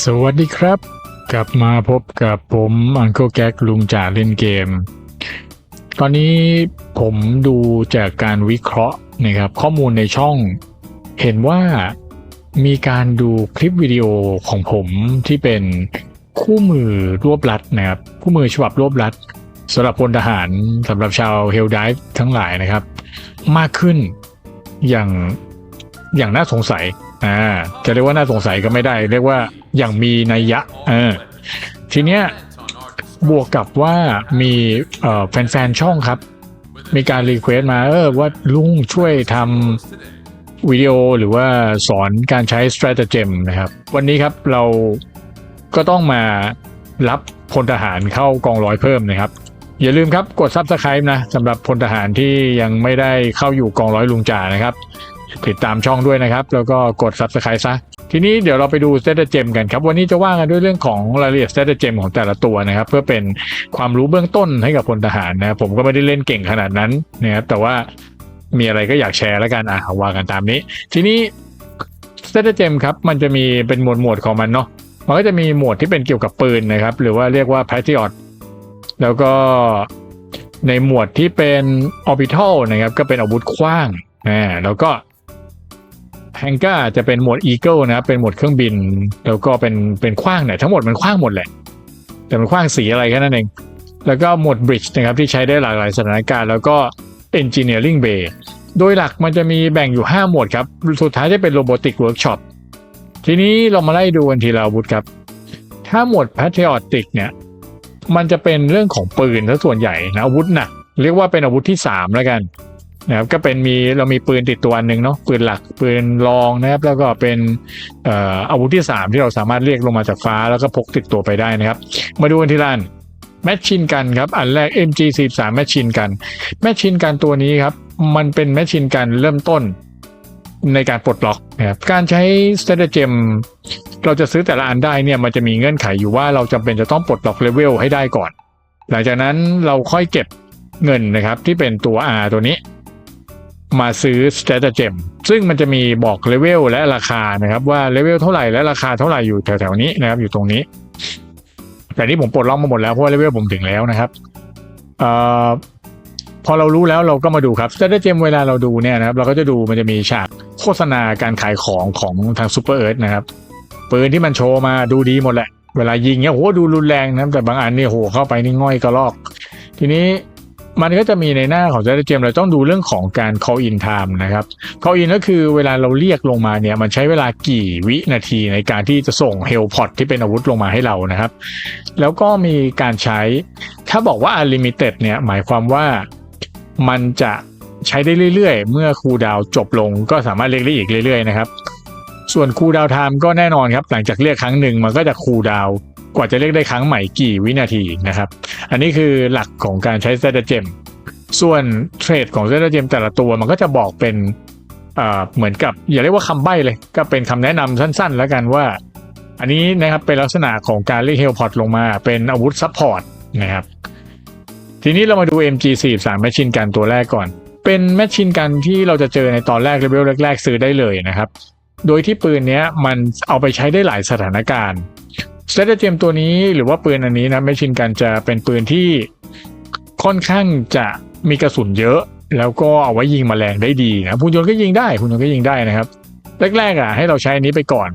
สวัสดีครับ กลับมาพบกับผมอังเคิลแก๊กลุงจ่าเล่นเกม ตอนนี้ผมดูจากการวิเคราะห์นะครับ ข้อมูลในช่องเห็นว่ามีการดูคลิปวิดีโอของผมที่เป็นคู่มือรวบรัดนะครับ คู่มือฉบับรวบรัดสำหรับพลทหารสำหรับชาวเฮลไดฟ์ทั้งหลายนะครับ มากขึ้นอย่างอย่างน่าสงสัย อ่าจะเรียกว่าน่าสงสัยก็ไม่ได้ เรียกว่าอย่างมีนัยยะเออทีเนี้ยบวกกับว่ามีแฟนๆช่องครับ มีการรีเควสต์มาเออว่าลุงช่วยทำวิดีโอหรือว่าสอนการใช้ stratagem นะครับ วันนี้ครับเราก็ต้องมารับพลทหารเข้ากองร้อยเพิ่มนะครับ อย่าลืมครับกด subscribe นะสำหรับพลทหารที่ยังไม่ได้เข้าอยู่กองร้อยลุงจ่านะครับ ติดตามช่องด้วยนะครับ แล้วก็กด subscribe ซะ ทีนี้เดี๋ยวเราไปดู s t r a t e g e m กันครับ วันนี้จะว่ากันด้วยเรื่องของรายละเอียด s t r a t e g e m ของแต่ละตัวนะครับ เพื่อเป็นความรู้เบื้องต้นให้กับพลทหารนะรผมก็ไม่ได้เล่นเก่งขนาดนั้นนะครับแต่ว่ามีอะไรก็อยากแชร์แล้วกันอะว่ากันตามนี้ ทีนี้ s t r a t e g e m ครับมันจะมีเป็นหมวดหมวดของมันเนาะมันก็จะมีหมวดที่เป็นเกี่ยวกับปืนนะครับ หรือว่าเรียกว่า patriot แล้วก็ในหมวดที่เป็น orbital นะครับ ก็เป็นอาวุธขว้างอ่าแล้วก็ แฮงก้าจะเป็นหมวด Eagle นะครับเป็นหมวดเครื่องบิน แล้วก็เป็นเป็นขว้างเนี่ยทั้งหมดมันขว้างหมดแหละ แต่มันขว้างสีอะไรแค่นั้นเอง แล้วก็หมวด Bridge นะครับที่ใช้ได้หลากหลายสถานการณ์ แล้วก็ Engineering Bay โดยหลักมันจะมีแบ่งอยู่ 5 หมวดครับ สุดท้ายจะเป็น Robotic Workshop ทีนี้เรามาไล่ดูกันทีละอาวุธครับ ถ้าหมวด Patriotic เนี่ยมันจะเป็นเรื่องของปืนซะส่วนใหญ่นะอาวุธหนักเรียกว่าเป็นอาวุธที่ 3 แล้วกัน นะครับก็เป็นมีเรามีปืนติดตัวอันหนึ่งเนาะปืนหลักปืนรองนะครับ แล้วก็เป็นอาวุธที่ 3 ที่เราสามารถเรียกลงมาจากฟ้าแล้วก็พกติดตัวไปได้นะครับ มาดูกันทีละอันแมชชินกันครับ อันแรก MG43 แมชชินกันแมชชินกันตัวนี้ครับ มันเป็นแมชชินกันเริ่มต้นในการปลดล็อกนะครับการใช้ s t r a t a g e m เราจะซื้อแต่ละอันได้เนี่ยมันจะมีเงื่อนไขอยู่ว่าเราจำเป็นจะต้องปลดล็อกเลเวลให้ได้ก่อน หลังจากนั้นเราค่อยเก็บเงินนะครับที่เป็นตัว R ตัวนี้ มาซื้อ stratagem ซึ่งมันจะมีบอกเลเวลและราคานะครับว่าเลเวลเท่าไหร่และราคาเท่าไหร่อยู่แถวๆนี้นะครับอยู่ตรงนี้ แต่นี่ผมปลดล็อกมาหมดแล้วเพราะว่าเลเวลผมถึงแล้วนะครับเอ่อพอเรารู้แล้วเราก็มาดูครับ stratagem เวลาเราดูเนี่ยนะครับเราก็จะดูมันจะมีฉากโฆษณาการขายของของทาง Super Earth นะครับปืนที่มันโชว์มาดูดีหมดแหละเวลายิงเนี่ยโหดูรุนแรงนะแต่บางอันเนี่ยโหเข้าไปนี่ง่อยกระลอก ทีนี้ มันก็จะมีในหน้าของ strategy เราต้องดูเรื่องของการ call in time นะครับ call in ก็คือเวลาเราเรียกลงมาเนี่ยมันใช้เวลากี่วินาทีในการที่จะส่ง h e l p o t ที่เป็นอาวุธลงมาให้เรานะครับ แล้วก็มีการใช้ถ้าบอกว่า unlimited เนี่ยหมายความว่ามันจะใช้ได้เรื่อยๆ เมื่อคูดาวจบลงก็สามารถเรียกได้อีกเรื่อยๆนะครับ ส่วนคูดาวไทม์ก็แน่นอนครับ หลังจากเรียกครั้งหนึ่งมันก็จะคูดาว กว่าจะเรียกได้ครั้งใหม่กี่วินาทีนะครับ อันนี้คือหลักของการใช้ stratagem ส่วนเทรดของ stratagem แต่ละตัวมันก็จะบอกเป็นเหมือนกับอย่าเรียกว่าคำใบ้เลย ก็เป็นคำแนะนำสั้นๆ แล้วกันว่า อันนี้นะครับเป็นลักษณะของการเรียกเฮลพอร์ตลงมาเป็นอาวุธซัพพอร์ตนะครับทีนี้เรามาดู MG43 แมชชีนกันตัวแรกก่อน เป็นแมชชีนกันที่เราจะเจอในตอนแรกเลเวลแรก ๆ ซื้อได้เลยนะครับ โดยที่ปืนนี้มันเอาไปใช้ได้หลายสถานการณ์ s t r a t a g ตัวนี้หรือว่าปืนอันนี้นะแมชชีนกันจะเป็นปืนที่ค่อนข้างจะมีกระสุนเยอะ แล้วก็เอาไว้ยิงแมลงได้ดีนะหุ่นยนต์ก็ยิงได้หุ่นยนต์ก็ยิงได้นะครับ แรกๆอะให้เราใช้อันนี้ไปก่อน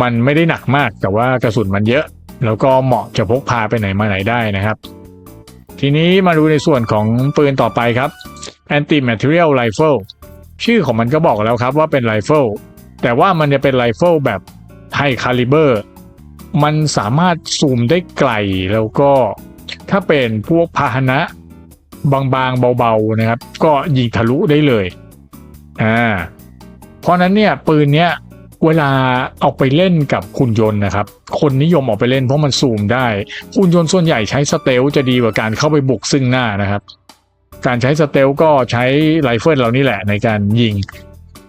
มันไม่ได้หนักมากแต่ว่ากระสุนมันเยอะ แล้วก็เหมาะจะพกพาไปไหนมาไหนได้นะครับ ทีนี้มาดูในส่วนของปืนต่อไปครับ anti material rifle ชื่อของมันก็บอกแล้วครับว่าเป็นไรเฟิลแต่ว่ามันจะเป็นไรเฟิลแบบไฮคาลิเบอร์ มันสามารถซูมได้ไกลแล้วก็ถ้าเป็นพวกพาหนะบางๆเบาๆนะครับ ก็ยิงทะลุได้เลยอ่าเพราะนั้นเนี่ยปืนเนี้ยเวลาเอาไปเล่นกับหุ่นยนต์นะครับ คนนิยมออกไปเล่นเพราะมันซูมได้หุ่นยนต์ส่วนใหญ่ใช้สเตลจะดีกว่าการเข้าไปบุกซึ่งหน้านะครับ การใช้สเตลก็ใช้ไรเฟิลเรานี่แหละในการยิง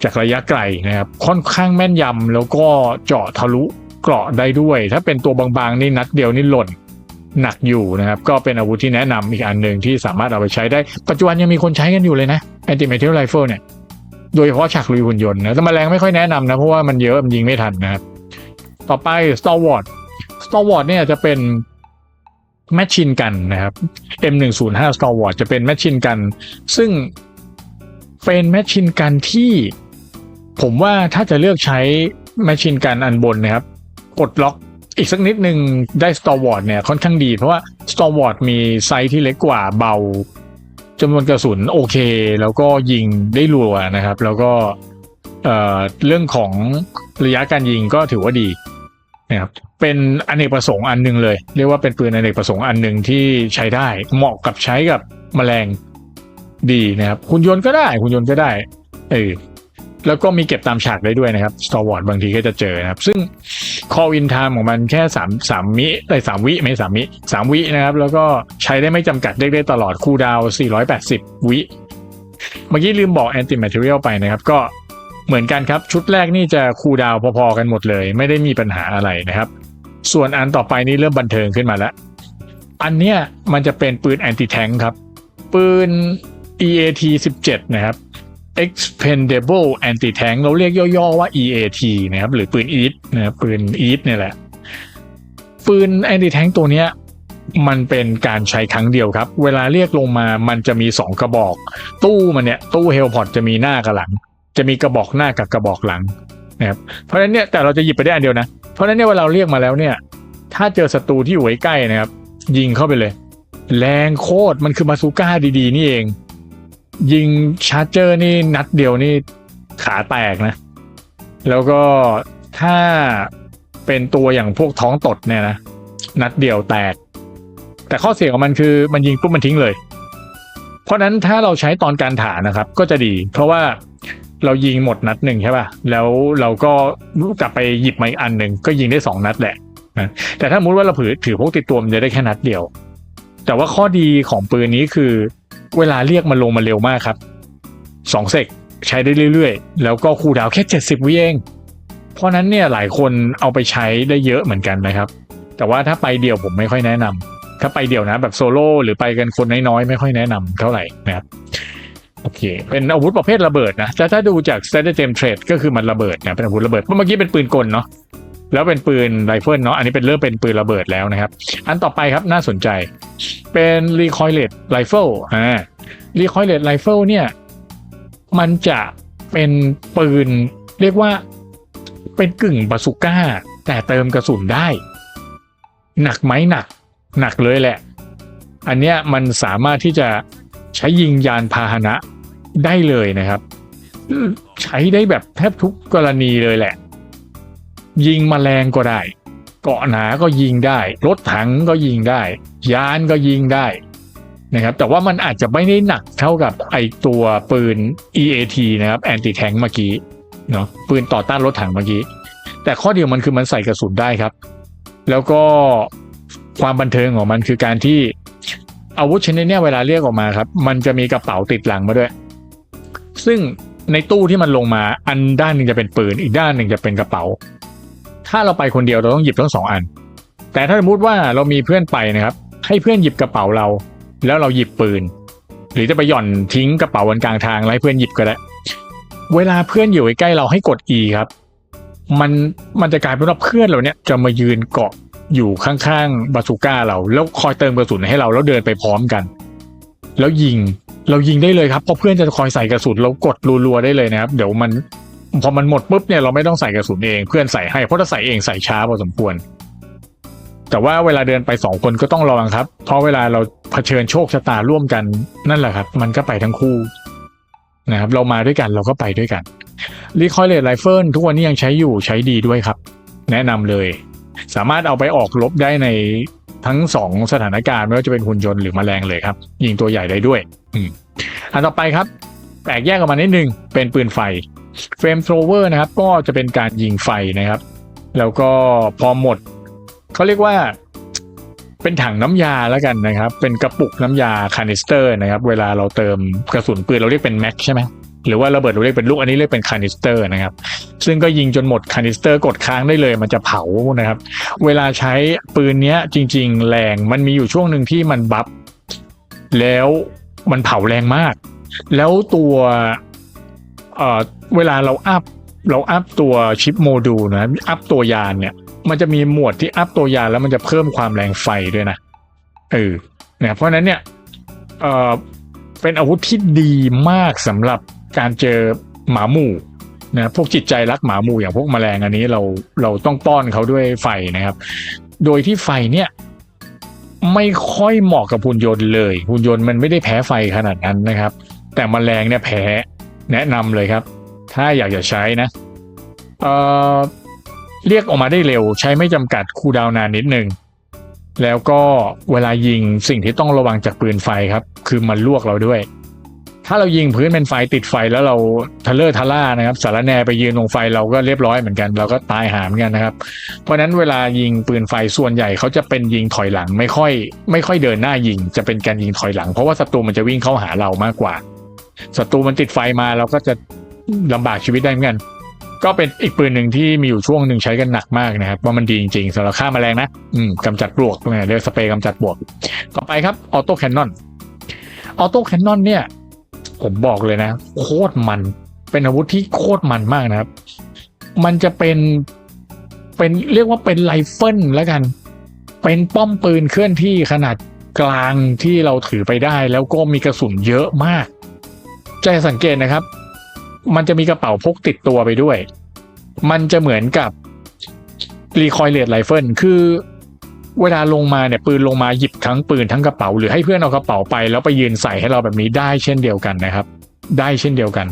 จากระยะไกลนะครับ ค่อนข้างแม่นยำแล้วก็เจาะทะลุ เกราะได้ด้วย ถ้าเป็นตัวบางๆนี่นัดเดียวนี่หล่นหนักอยู่นะครับ ก็เป็นอาวุธที่แนะนำอีกอันหนึ่งที่สามารถเอาไปใช้ได้ ปัจจุบันยังมีคนใช้กันอยู่เลยนะ anti material rifle เนี่ย โดยเฉพาะฉากลุยหุ่นยนต์นะแต่มแมลงไม่ค่อยแนะนำนะ เพราะว่ามันเยอะมันยิงไม่ทันนะครับ ต่อไป Star Wars Star Wars เนี่ยจะเป็นแมชชินกันนะครับ M105 Star Wars จะเป็นแมชชินกัน ซึ่งเป็นแมชชินกันที่ ผมว่าถ้าจะเลือกใช้แมชชินกันอันบนนะครับ กดล็อกอีกสักนิดหนึ่งได้ Star Wars เนี่ยค่อนข้างดีเพราะว่า Star Wars มีไซส์ที่เล็กกว่าเบาจำนวนกระสุนโอเค แล้วก็ยิงได้รัวนะครับ แล้วก็เเรื่องของระยะการยิงก็ถือว่าดีนะครับเป็นอเนกประสงค์อันหนึงเลย เรียกว่าเป็นปืนอเนกประสงค์อันหนึ่งที่ใช้ได้เหมาะกับใช้กับแมลงดีนะครับคุณยนต์ก็ได้คุณยนต์ก็ได้เออ แล้วก็มีเก็บตามฉากได้ด้วยนะครับ Star Wars บางทีก็จะเจอนะครับ ซึ่ง call in time ของมันแค่สามสามมิไอ้สามวิไม่สามมิสามวินะครับ แล้วก็ใช้ได้ไม่จำกัดเรียกได้ตลอดคูดาว 480 วิ เมื่อกี้ลืมบอก anti material ไปนะครับ ก็เหมือนกันครับ ชุดแรกนี่จะคูดาวพอๆกันหมดเลย ไม่ได้มีปัญหาอะไรนะครับ ส่วนอันต่อไปนี่เริ่มบันเทิงขึ้นมาแล้ว อันเนี้ยมันจะเป็นปืน anti tank ครับ ปืน EAT 17 นะครับ expendable anti tank เราเรียกย่อๆว่า EAT นะครับหรือปืน EAT นะครับปืน EAT เนี่ยแหละ ปืน anti tank ตัวเนี้ยมันเป็นการใช้ครั้งเดียวครับ เวลาเรียกลงมามันจะมีสองกระบอก ตู้มันเนี่ยตู้เฮลพอดจะมีหน้ากับหลัง จะมีกระบอกหน้ากับกระบอกหลังนะครับเพราะฉะนั้นเนี่ยแต่เราจะหยิบไปได้อันเดียวนะ เพราะฉะนั้นเนี่ยเวลาเราเรียกมาแล้วเนี่ย ถ้าเจอศัตรูที่อยู่ไว้ใกล้นะครับ ยิงเข้าไปเลย แรงโคตรมันคือมาซูก้าดีๆ นี่เอง ยิงชาร์เจอร์นี่นัดเดียวนี่ขาแตกนะ แล้วก็ถ้าเป็นตัวอย่างพวกท้องตดเนี่ยนะนัดเดียวแตก แต่ข้อเสียของมันคือมันยิงปุ๊บมันทิ้งเลย เพราะนั้นถ้าเราใช้ตอนการถานะครับ ก็จะดี เพราะว่าเรายิงหมดนัดหนึ่งใช่ป่ะ แล้วเราก็กลับไปหยิบมาอีกอันหนึ่งก็ยิงได้สองนัดแหละนะแต่ถ้ามุติว่าเราถือถือพวกติดตัวมันจะได้แค่นัดเดียว แต่ว่าข้อดีของปืนนี้คือ เวลาเรียกมันลงมาเร็วมากครับสองเซกใช้ได้เรื่อยๆ แล้วก็คูดาวแค่เจ็ดสิบวิเอง เพราะนั้นเนี่ยหลายคนเอาไปใช้ได้เยอะเหมือนกันนะครับ แต่ว่าถ้าไปเดี่ยวผมไม่ค่อยแนะนำถ้าไปเดี่ยวนะแบบโซโล่หรือไปกันคนน้อยๆ ไม่ค่อยแนะนำเท่าไหร่นะครับโอเค เป็นอาวุธประเภทระเบิดนะถ้าถ้าดูจาก strategy trade ก็คือมันระเบิดนะเป็นอาวุธระเบิดเมื่อกี้เป็นปืนกลเนาะ แล้วเป็นปืนไรเฟิลเนาะอันนี้เป็นเริ่มเป็นปืนระเบิดแล้วนะครับ อันต่อไปครับน่าสนใจ เป็น recoilless rifle อ่า recoilless rifle เนี่ย มันจะเป็นปืนเรียกว่าเป็นกึ่งบาสุก้า แต่เติมกระสุนได้ หนักไหมหนัก หนักเลยแหละ อันเนี้ยมันสามารถที่จะใช้ยิงยานพาหนะได้เลยนะครับ ใช้ได้แบบแทบทุกกรณีเลยแหละ ยิงมแมลงก็ได้ เกาะหนาก็ยิงได้ รถถังก็ยิงได้ ยานก็ยิงได้นะครับแต่ว่ามันอาจจะไม่ได้หนักเท่ากับไอตัวปืน EAT นะครับ anti tank เมื่อกี้เนาะปืนต่อต้านรถถังเมื่อกี้ แต่ข้อเดียวมันคือมันใส่กระสุนได้ครับ แล้วก็ความบันเทิงของมันคือการที่อาวุธชนิดนี้เวลาเรียกออกมาครับ มันจะมีกระเป๋าติดหลังมาด้วย ซึ่งในตู้ที่มันลงมาอันด้านหนึ่งจะเป็นปืนอีกด้านหนึ่งจะเป็นกระเป๋า ถ้าเราไปคนเดียวเราต้องหยิบทั้งสองอัน แต่ถ้าสมมติว่าเรามีเพื่อนไปนะครับ ให้เพื่อนหยิบกระเป๋าเรา แล้วเราหยิบปืน หรือจะไปหย่อนทิ้งกระเป๋าบนกลางทางแล้วให้เพื่อนหยิบก็ได้ เวลาเพื่อนอยู่ใกล้เราให้กด E ครับ มันมันจะกลายเป็นว่าเพื่อนเราเนี่ยจะมายืนเกาะอยู่ข้างๆบาซูก้าเรา แล้วคอยเติมกระสุนให้เราแล้วเดินไปพร้อมกัน แล้วยิงเรายิงได้เลยครับเพราะเพื่อนจะคอยใส่กระสุนเรากดรัวๆได้เลยนะครับ เดี๋ยวมัน พอมันหมดปุ๊บเนี่ยเราไม่ต้องใส่กระสุนเองเพื่อนใส่ให้เพราะถ้าใส่เองใส่ช้าพอสมควร แต่ว่าเวลาเดินไปสองคนก็ต้องระวังครับ เพราะเวลาเราเผชิญโชคชะตาร่วมกันนั่นแหละครับ มันก็ไปทั้งคู่นะครับเรามาด้วยกันเราก็ไปด้วยกันรีคอยเลตไรเฟิลทุกวันนี้ยังใช้อยู่ใช้ดีด้วยครับ แนะนำเลย สามารถเอาไปออกรบได้ในทั้งสองสถานการณ์ไม่ว่าจะเป็นหุ่นยนต์หรือแมลงเลยครับ ยิงตัวใหญ่ได้ด้วยอือันต่อไปครับแตกแยกออกมานิดนึงเป็นปืนไฟ เฟรมโทรเวอร์นะครับ ก็จะเป็นการยิงไฟนะครับ แล้วก็พอหมด เขาเรียกว่าเป็นถังน้ำยาแล้วกันนะครับ เป็นกระปุกน้ำยาคานิสเตอร์นะครับ เวลาเราเติมกระสุนปืนเราเรียกเป็นแม็กใช่ไหมหรือว่าระเบิดเราเรียกเป็นลูกอันนี้เรียกเป็นคานิสเตอร์นะครับ ซึ่งก็ยิงจนหมดคานิสเตอร์กดค้างได้เลยมันจะเผานะครับ เวลาใช้ปืนเนี้ยจริง ๆ แรงมันมีอยู่ช่วงหนึ่งที่มันบัฟแล้วมันเผาแรงมาก แล้วตัว เอ่อเวลาเราอัพเราอัพตัวชิปโมดูลนะอัพตัวยานเนี่ย มันจะมีหมวดที่อัพตัวยานแล้วมันจะเพิ่มความแรงไฟด้วยนะเออเนี่ยเพราะนั้นเนี่ยเออเป็นอาวุธที่ดีมากสำหรับการเจอหมาหมู่นะพวกจิตใจรักหมาหมู่อย่างพวกแมลงอันนี้เราเราต้องป้อนเขาด้วยไฟนะครับ โดยที่ไฟเนี่ยไม่ค่อยเหมาะกับหุ่นยนต์เลยหุ่นยนต์มันไม่ได้แพ้ไฟขนาดนั้นนะครับ แต่แมลงเนี่ยแพ้ แนะนำเลยครับ ถ้าอยากจะใช้นะเอ่อเรียกออกมาได้เร็วใช้ไม่จำกัดคูดาวนานนิดนึงแล้วก็เวลายิงสิ่งที่ต้องระวังจากปืนไฟครับ คือมันลวกเราด้วย ถ้าเรายิงพื้นเป็นไฟติดไฟแล้วเราทะเลอร์ทะล่านะครับสารแนไปยืนลงไฟเราก็เรียบร้อยเหมือนกัน เราก็ตายหาเหมือนกันนะครับ เพราะฉะนั้นเวลายิงปืนไฟส่วนใหญ่เขาจะเป็นยิงถอยหลังไม่ค่อย ไม่ค่อยเดินหน้ายิง จะเป็นการยิงถอยหลัง เพราะว่าศัตรูมันจะวิ่งเข้าหาเรามากกว่า ศัตรูมันติดไฟมาเราก็จะลำบากชีวิตได้เหมือนกัน ก็เป็นอีกปืนหนึ่งที่มีอยู่ช่วงหนึ่งใช้กันหนักมากนะครับว่ามันดีจริงๆสำหรับฆ่าแมลงนะอืมกำจัดปลวกเนี่ยเรียกสเปรย์กำจัดปลวก ต่อไปครับออโต้แคนนอนออโต้แคนนอนเนี่ย ผมบอกเลยนะ โคตรมัน เป็นอาวุธที่โคตรมันมากนะครับ มันจะเป็นเป็นเรียกว่าเป็นไรเฟิลแล้วกัน เป็นป้อมปืนเคลื่อนที่ขนาดกลางที่เราถือไปได้ แล้วก็มีกระสุนเยอะมาก จะสังเกตนะครับ มันจะมีกระเป๋าพกติดตัวไปด้วย มันจะเหมือนกับรีคอยเลดไรเฟิลคือเวลาลงมาเนี่ยปืนลงมาหยิบทั้งปืนทั้งกระเป๋า หรือให้เพื่อนเอากระเป๋าไป แล้วไปยืนใส่ให้เราแบบนี้ได้เช่นเดียวกันนะครับ ได้เช่นเดียวกัน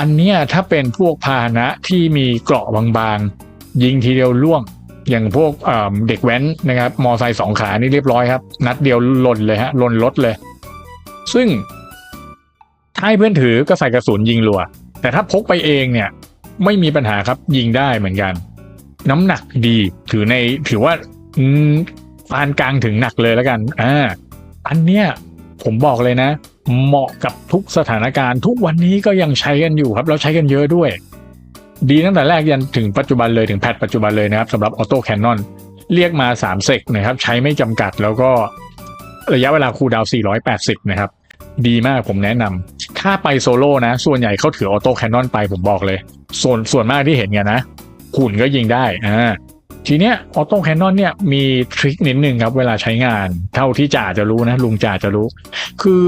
อันเนี้ยถ้าเป็นพวกพาหนะที่มีเกราะบางๆ ยิงทีเดียวล่วง อย่างพวกเเด็กแว้นนะครับมอไซค์สองขานี่เรียบร้อยครับ นัดเดียวหล่นเลยฮะหล่นรถเลย ซึ่ง ถ้าให้เพื่อนถือก็ใส่กระสุนยิงรัว แต่ถ้าพกไปเองเนี่ยไม่มีปัญหาครับยิงได้เหมือนกัน น้ำหนักดีถือในถือว่าปานกลางถึงหนักเลยแล้วกันอ่าอันเนี้ยผมบอกเลยนะ เหมาะกับทุกสถานการณ์ ทุกวันนี้ก็ยังใช้กันอยู่ครับ เราใช้กันเยอะด้วย ดีตั้งแต่แรกยันถึงปัจจุบันเลยถึงแพทปัจจุบันเลยนะครับสำหรับออโต้แคนนอนเรียกมา3เซกนะครับ ใช้ไม่จำกัดแล้วก็ระยะเวลาคูดาว 480 นะครับ ดีมากผมแนะนำ ถ้าไปโซโล่นะ ส่วนใหญ่เขาถือออโต้แคนนอนไปผมบอกเลย ส่วนส่วนมากที่เห็นกันนะหุ่นก็ยิงได้อ่าทีเนี้ยออโต้แคนนอนเนี่ยมีทริคนิดนึงครับ เวลาใช้งาน เท่าที่จ่าจะรู้นะ ลุงจ่าจะรู้ คือ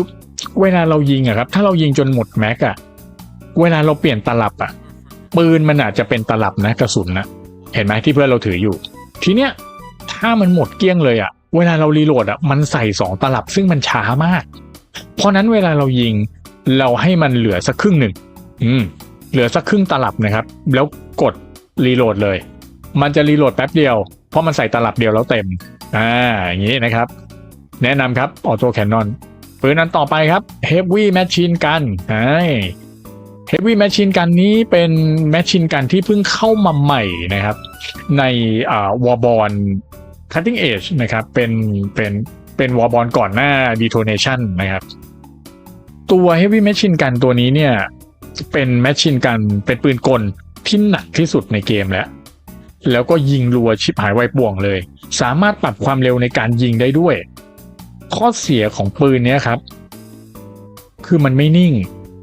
เวลาเรายิงอะครับ ถ้าเรายิงจนหมดแม็กอะเวลาเราเปลี่ยนตลับอะปืนมันอาจจะเป็นตลับนะกระสุนนะเห็นไหมที่เพื่อนเราถืออยู่ ทีเนี้ยถ้ามันหมดเกลี้ยงเลยอะเวลาเรารีโหลดอะมันใส่สองตลับซึ่งมันช้ามาก เพราะนั้นเวลาเรายิง เราให้มันเหลือสักครึ่งหนึ่งอืมเหลือสักครึ่งตลับนะครับ แล้วกดรีโหลดเลย มันจะรีโหลดแป๊บเดียว เพราะมันใส่ตลับเดียวแล้วเต็มอ่าอย่างนี้นะครับ แนะนำครับออโต้แคนนอนปืนนั้นต่อไปครับ Heavy Machine Gun ใช่ Heavy Machine Gun นี้เป็น Machine Gun ที่เพิ่งเข้ามาใหม่นะครับ ในอ่าวอร์บอล Cutting Edge นะครับเป็นเป็นเป็นวอร์บอลก่อนหน้า Detonation นะครับ ตัว Heavy Machine Gun ตัวนี้เนี่ย เป็นแมชชีนกันเป็นปืนกลที่หนักที่สุดในเกมแล้วแล้วก็ยิงรัวชิบหายไวป่วงเลย สามารถปรับความเร็วในการยิงได้ด้วย ข้อเสียของปืนเนี้ยครับ คือมันไม่นิ่ง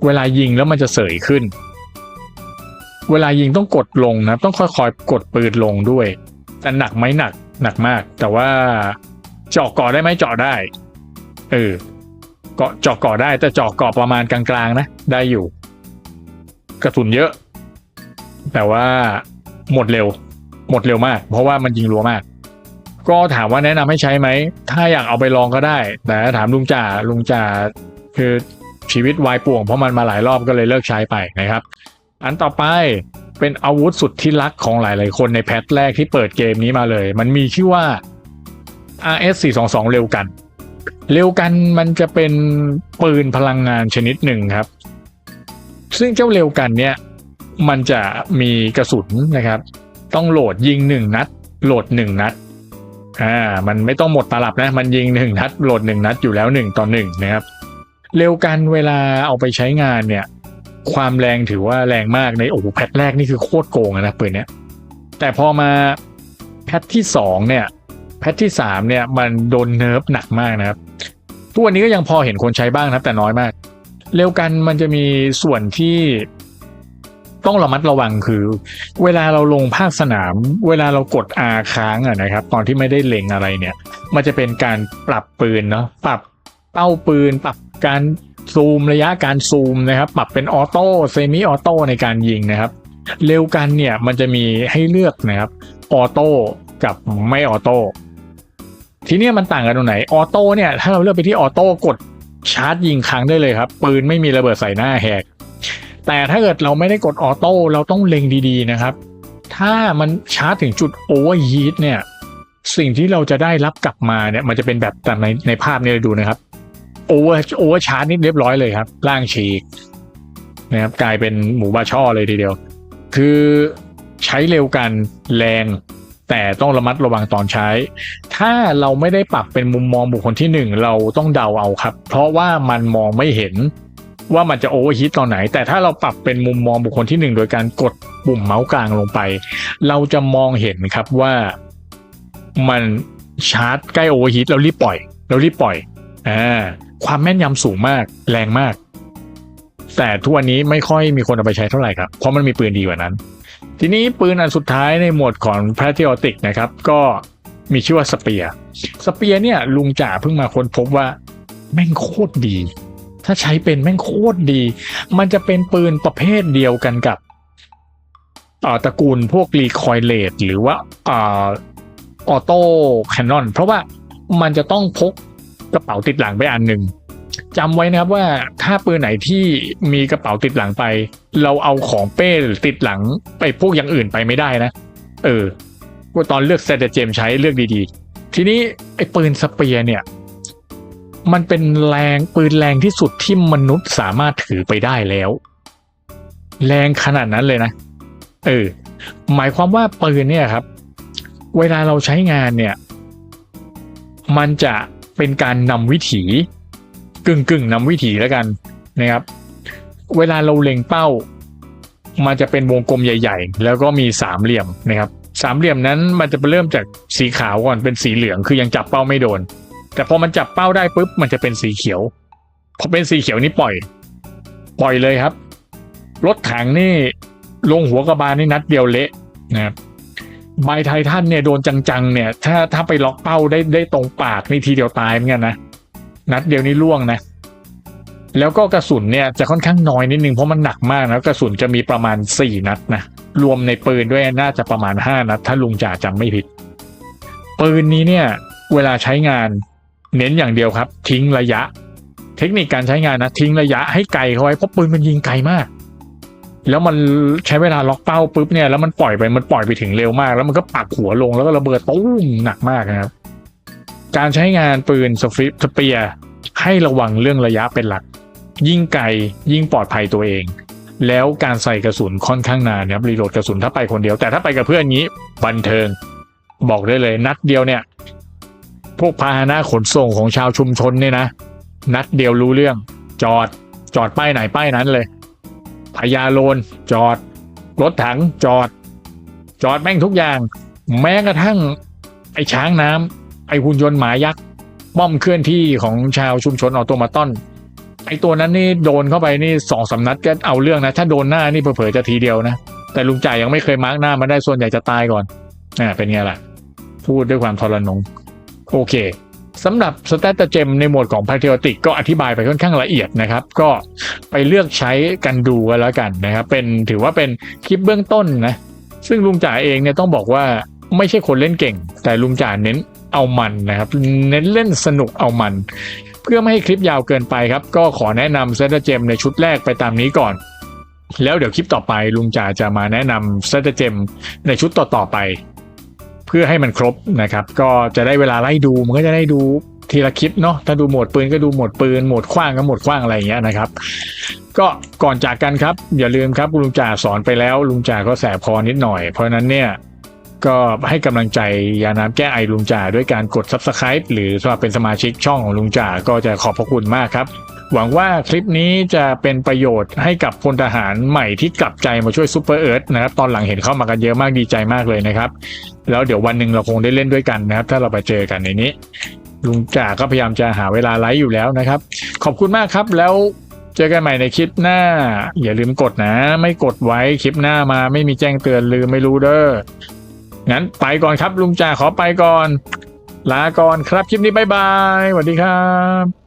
เวลายิงแล้วมันจะเสยขึ้น เวลายิงต้องกดลงนะต้องค่อยๆ กดปืนลงด้วย แต่หนักไหมหนักหนักมาก แต่ว่าเจาะก่อได้ไหมเจาะได้เออ เกาะเจาะเก่อได้แต่เจาะเก่อประมาณกลางๆนะได้อยู่ กระสุนเยอะ แต่ว่าหมดเร็ว หมดเร็วมาก เพราะว่ามันยิงรัวมาก ก็ถามว่าแนะนำให้ใช้ไหม ถ้าอยากเอาไปลองก็ได้ แต่ถามลุงจ่าลุงจ่าคือชีวิตวายป่วงเพราะมันมาหลายรอบก็เลยเลิกใช้ไปนะครับ อันต่อไปเป็นอาวุธสุดที่รักของหลาย ๆ คนในแพทแรกที่เปิดเกมนี้มาเลย มันมีชื่อว่า RS 422เร็วกัน เร็วกันมันจะเป็นปืนพลังงานชนิดหนึ่งครับ ซึ่งเจ้าเร็วกันเนี่ยมันจะมีกระสุนนะครับ ต้องโหลดยิงหนึ่งนัด โหลดหนึ่งนัดอ่ามันไม่ต้องหมดตลับนะ มันยิงหนึ่งนัดโหลดหนึ่งนัดอยู่แล้วหนึ่งต่อหนึ่งนะครับ เร็วกันเวลาเอาไปใช้งานเนี่ย ความแรงถือว่าแรงมากในโอ้โหแพทแรกนี่คือโคตรโกงนะปืนเนี้ยแต่พอมาแพทที่สองเนี่ย แพทที่สามเนี่ยมันโดนเนิร์ฟหนักมากนะครับทุกวันนี้ก็ยังพอเห็นคนใช้บ้างนะครับแต่น้อยมาก เร็วกันมันจะมีส่วนที่ต้องระมัดระวังคือ เวลาเราลงภาคสนาม เวลาเรากด R ค้างอะนะครับ ตอนที่ไม่ได้เล็งอะไรเนี่ย มันจะเป็นการปรับปืนเนาะปรับเป้าปืน ปรับการซูมระยะการซูมนะครับ ปรับเป็นออโต้เซมิออโต้ในการยิงนะครับ เร็วกันเนี่ยมันจะมีให้เลือกนะครับออโต้กับไม่ออโต้ ทีนี้มันต่างกันตรงไหนออโต้เนี่ยถ้าเราเลือกไปที่ออโต้กดชาร์จยิงครั้งได้เลยครับ ปืนไม่มีระเบิดใส่หน้าแหก แต่ถ้าเกิดเราไม่ได้กดออโต้เราต้องเล็งดีๆนะครับ ถ้ามันชาร์จถึงจุดโอเวอร์ฮีทเนี่ยสิ่งที่เราจะได้รับกลับมาเนี่ยมันจะเป็นแบบตามในในภาพนี้เลยดูนะครับโอเวอร์โอเวอร์ชาร์จนี่เรียบร้อยเลยครับล่างฉีกนะครับกลายเป็นหมูบาช่อเลยทีเดียว คือใช้เร็วกันแรง แต่ต้องระมัดระวังตอนใช้ ถ้าเราไม่ได้ปรับเป็นมุมมองบุคคลที่หนึ่งเราต้องเดาเอาครับ เพราะว่ามันมองไม่เห็นว่ามันจะโอเวอร์ฮีทตอนไหน แต่ถ้าเราปรับเป็นมุมมองบุคคลที่หนึ่งโดยการกดปุ่มเมาส์กลางลงไป เราจะมองเห็นครับว่ามันชาร์จใกล้โอเวอร์ฮีทเรารีบปล่อย เรารีบปล่อยอ่าความแม่นยำสูงมากแรงมาก แต่ทุกวันนี้ไม่ค่อยมีคนเอาไปใช้เท่าไหร่ครับ เพราะมันมีปืนดีกว่านั้น ทีนี้ปืนอันสุดท้ายในหมวดของ patriotic นะครับ ก็มีชื่อว่าสเปียสเปียเนี่ยลุงจ่าเพิ่งมาค้นพบว่า แม่งโคตรดี ถ้าใช้เป็นแม่งโคตรดี มันจะเป็นปืนประเภทเดียวกันกับตระกูลพวกรีคอยเลตหรือว่าเอ่อออโต้แคนนอนเพราะว่ามันจะต้องพกกระเป๋าติดหลังไปอันหนึ่ง จำไว้นะครับว่าถ้าปืนไหนที่มีกระเป๋าติดหลังไป เราเอาของเป้ติดหลังไปพวกอย่างอื่นไปไม่ได้นะ เออว่าตอนเลือกเซตเจมใช้เลือกดีๆ ทีนี้ไอ้ปืนสเปียร์เนี่ย มันเป็นแรงปืนแรงที่สุดที่มนุษย์สามารถถือไปได้แล้ว แรงขนาดนั้นเลยนะ เออ หมายความว่าปืนเนี่ยครับ เวลาเราใช้งานเนี่ย มันจะเป็นการนำวิถี กึ่งกึ่งนำวิถีแล้วกันนะครับ เวลาเราเล็งเป้า มันจะเป็นวงกลมใหญ่ ๆ แล้วก็มีสามเหลี่ยมนะครับสามเหลี่ยมนั้นมันจะเริ่มจากสีขาวก่อนเป็นสีเหลืองคือยังจับเป้าไม่โดน แต่พอมันจับเป้าได้ปุ๊บมันจะเป็นสีเขียวพอเป็นสีเขียวนี่ปล่อย ปล่อยเลยครับรถถังนี่ลงหัวกระบาลนี่นัดเดียวเละนะครับใบไททันเนี่ยโดนจังๆเนี่ย ถ้าถ้าไปล็อกเป้าได้ได้ตรงปากนี่ทีเดียวตายเหมือนกันนะ นัดเดียวนี่ล่วงนะ แล้วก็กระสุนเนี่ยจะค่อนข้างน้อยนิดนึงเพราะมันหนักมากนะกระสุนจะมีประมาณสี่นัดนะรวมในปืนด้วยน่าจะประมาณห้านัด ถ้าลุงจ่าจำไม่ผิด ปืนนี้เนี่ย เวลาใช้งานเน้นอย่างเดียวครับ ทิ้งระยะ เทคนิคการใช้งานนะ ทิ้งระยะให้ไกลเขาไว้เพราะปืนมันยิงไกลมาก แล้วมันใช้เวลาล็อกเป้าปุ๊บเนี่ยแล้วมันปล่อยไปมันปล่อยไปถึงเร็วมาก แล้วมันก็ปักหัวลงแล้วก็ระเบิดตุ้มหนักมากนะครับ การใช้งานปืนสฟิปสเปียให้ระวังเรื่องระยะเป็นหลัก ยิ่งไกลยิ่งปลอดภัยตัวเอง แล้วการใส่กระสุนค่อนข้างนานนะครับรีโหลดกระสุนถ้าไปคนเดียว แต่ถ้าไปกับเพื่อนงี้บันเทิง บอกได้เลยนัดเดียวเนี่ย พวกพาหนะขนส่งของชาวชุมชนเนี่ยนะ นัดเดียวรู้เรื่อง จอดจอดป้ายไหนป้ายนั้นเลยพญาโลนจอด รถถังจอด จอดแม่งทุกอย่าง แม้กระทั่งไอ้ช้างน้ำ ไอหุ่นยนต์หมายักษ์ป้อมเคลื่อนที่ของชาวชุมชนออโตมาตอนไอตัวนั้นนี่โดนเข้าไปนี่สองสำนัดก็เอาเรื่องนะ ถ้าโดนหน้านี่เผลอๆจะทีเดียวนะ แต่ลุงจ่ายยังไม่เคยมาร์กหน้ามาได้ส่วนใหญ่จะตายก่อนอ่าเป็นไงล่ะ พูดด้วยความทรนงโอเคสำหรับสแตตเจมในหมวดของ Patriotic ก็อธิบายไปค่อนข้างละเอียดนะครับ ก็ไปเลือกใช้กันดูกันแล้วกันนะครับเป็นถือว่าเป็นคลิปเบื้องต้นนะ ซึ่งลุงจ่าเองเนี่ยต้องบอกว่าไม่ใช่คนเล่นเก่ง แต่ลุงจ่าเน้น เอามันนะครับ เน้นเล่นสนุกเอามัน เพื่อไม่ให้คลิปยาวเกินไปครับ ก็ขอแนะนำเซตเจมในชุดแรกไปตามนี้ก่อน แล้วเดี๋ยวคลิปต่อไปลุงจ่าจะมาแนะนำเซตเจมในชุดต่อๆไป เพื่อให้มันครบนะครับ ก็จะได้เวลาไล่ดูมันก็จะได้ดูทีละคลิปเนาะถ้าดูหมดปืนก็ดูหมดปืนหมดขว้างก็หมดขว้างอะไรอย่างเงี้ยนะครับ ก็ก่อนจากกันครับ อย่าลืมครับลุงจ่าสอนไปแล้วลุงจ่าก็แสบคอนิดหน่อยเพราะนั้นเนี่ย ก็ให้กำลังใจยาน้ำแก้ไอลุงจ่าด้วยการกด subscribe หรือสมัครเป็นสมาชิกช่องของลุงจ่าก็จะขอบพระคุณมากครับ หวังว่าคลิปนี้จะเป็นประโยชน์ให้กับพลทหารใหม่ที่กลับใจมาช่วยซูเปอร์เอิร์ธนะครับตอนหลังเห็นเข้ามากันเยอะมากดีใจมากเลยนะครับ แล้วเดี๋ยววันหนึ่งเราคงได้เล่นด้วยกันนะครับ ถ้าเราไปเจอกันในนี้ ลุงจ่าก็พยายามจะหาเวลาไลฟ์อยู่แล้วนะครับ ขอบคุณมากครับแล้วเจอกันใหม่ในคลิปหน้า อย่าลืมกดนะ ไม่กดไว้คลิปหน้ามาไม่มีแจ้งเตือนลืมไม่รู้เด้อ งั้นไปก่อนครับลุงจ่าขอไปก่อน ลาก่อนครับคลิปนี้บายบายสวัสดีครับ